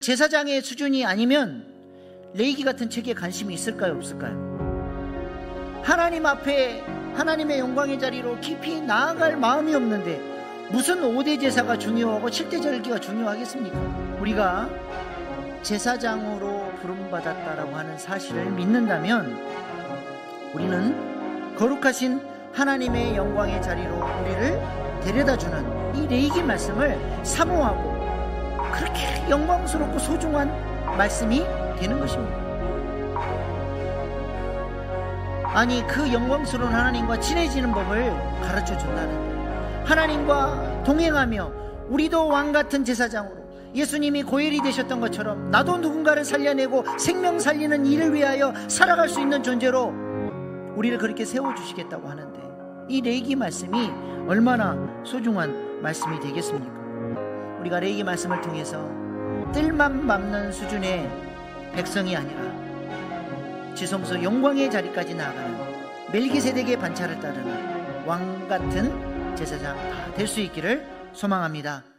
제사장의 수준이 아니면 레이기 같은 책에 관심이 있을까요, 없을까요? 하나님 앞에 하나님의 영광의 자리로 깊이 나아갈 마음이 없는데 무슨 5대 제사가 중요하고 7대 절기가 중요하겠습니까? 우리가 제사장으로 부름받았다라고 하는 사실을 믿는다면 우리는 거룩하신 하나님의 영광의 자리로 우리를 데려다 주는 이 레이기 말씀을 사모하고 그렇게 영광스럽고 소중한 말씀이 되는 것입니다. 아니 그 영광스러운 하나님과 친해지는 법을 가르쳐 준다는 거예요. 하나님과 동행하며 우리도 왕 같은 제사장으로 예수님이 고엘이 되셨던 것처럼 나도 누군가를 살려내고 생명 살리는 일을 위하여 살아갈 수 있는 존재로 우리를 그렇게 세워 주시겠다고 하는데 이 레이기 말씀이 얼마나 소중한 말씀이 되겠습니까? 우리가 레이기 말씀을 통해서 뜰만 밟는 수준의 백성이 아니라 지성소 영광의 자리까지 나아가는 멜기세덱의 반차를 따르는 왕 같은 제사장 다 될 수 있기를 소망합니다.